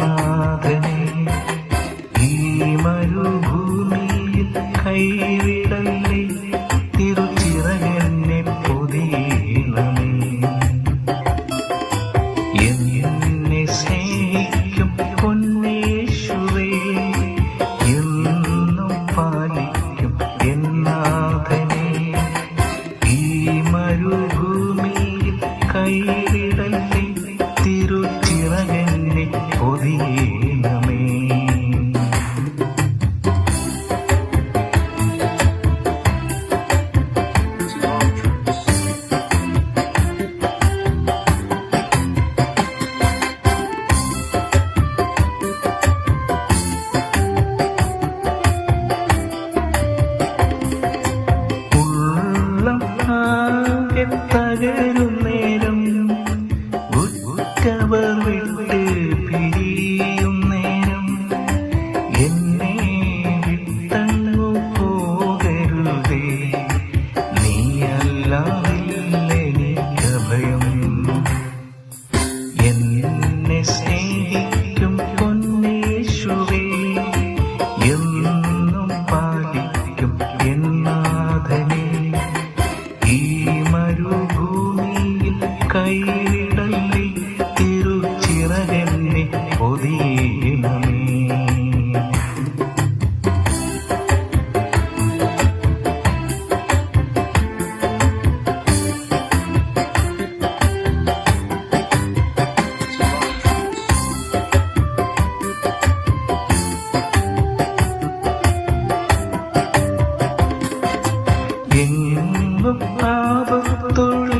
നാഥനെ ഈ മരുഭൂമിയിൽ കൈ തകരും നേരം ഉറ്റവർ വിട്ട് പിരിയും നേരം. എന്നെ വിട്ടങ്ങു പോകരുതേ. നീയല്ലാതില്ലെനിക്കഭയം. എന്നെ കൈവിടല്ലേ തിരുച്ചിറകെന്നെ ആപത്തൊളിച്ചിരിക്കും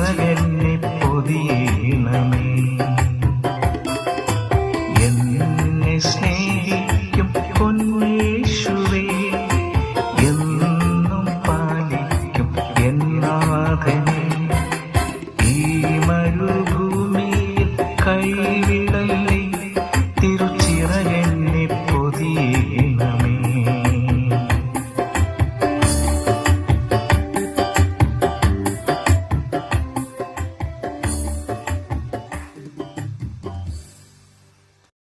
നിറവെന്നെ പൊതിയണമേ